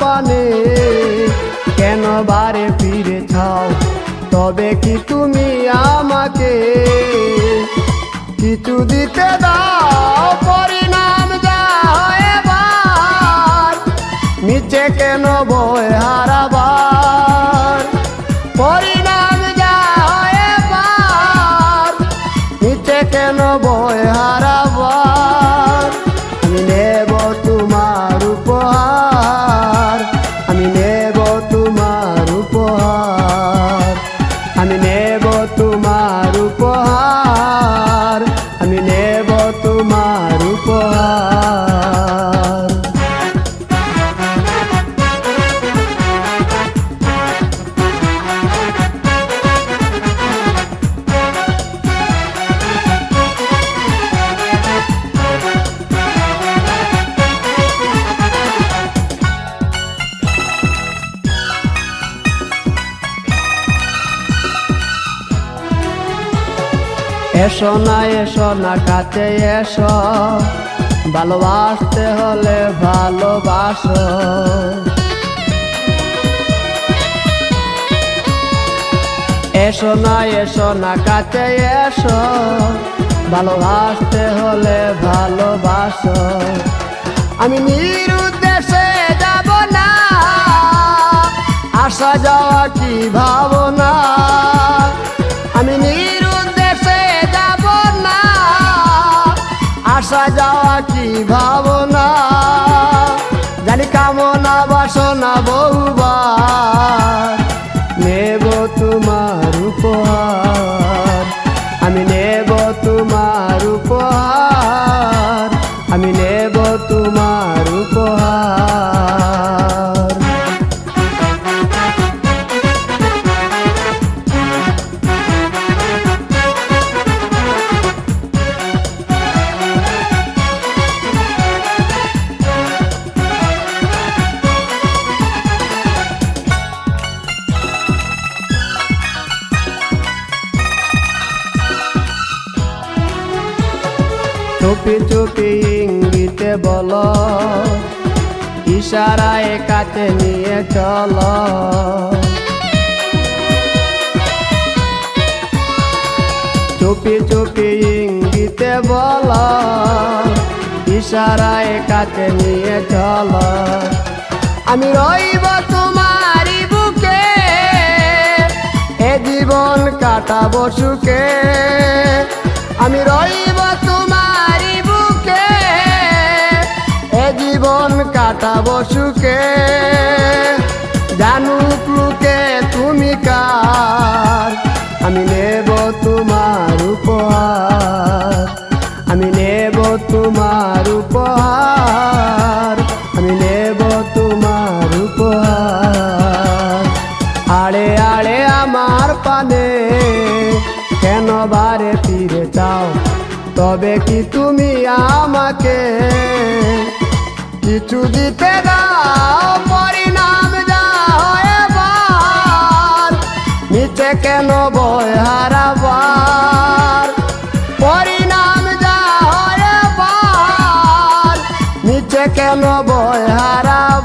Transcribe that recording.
পানে। কেন বারে ফিরে ছাও তবে কি তুমি আমাকে কিছু দিতে দাও? পরিণাম যা নিচে কেন বয় হারাবার? পরিণাম যা নিচে কেন বয় হারাবার? তোমার উপহার। এসো না এসো না, কাছে এসো। ভালোবাসতে হলে ভালোবাসো। এসো না এসো না, কাছে এসো। ভালোবাসতে হলে ভালোবাসো। আমি নিরুদ্দেশে যাব না। আসা যাওয়া কি ভাবনা আসা যাওয়া কি ভাবনা, জানি কামনা বাসনা বহুবার। নেব তোমার উপহার, আমি নেব তোমার উপহার। চুপি চুপি ইঙ্গিতে বল, ইশারায় কাছে নিয়ে চল। চুপি চুপি ইঙ্গিতে বল, ইশারায় কাছে নিয়ে চল। আমি রইব তোমারই বুকে, এ জীবন কাটাবো সুখে। আমি রইব তোমারই কাটাবো সুখে জানুক লোকে তুমি কার? আমি নেব তোমার উপহার, আমি নেব তোমার উপহার, আমি নেব তোমার উপহার। আড়ে আড়ে আমার পানে কেন বারে ফিরে চাও? তবে কি তুমি আমাকে কিছু দিতে দাও, পরিণাম যা হয়ে বার নিচে কেন বয় হারাবার? পরিণাম যা হয়ে বার নিচে কেন বয় হারাবার?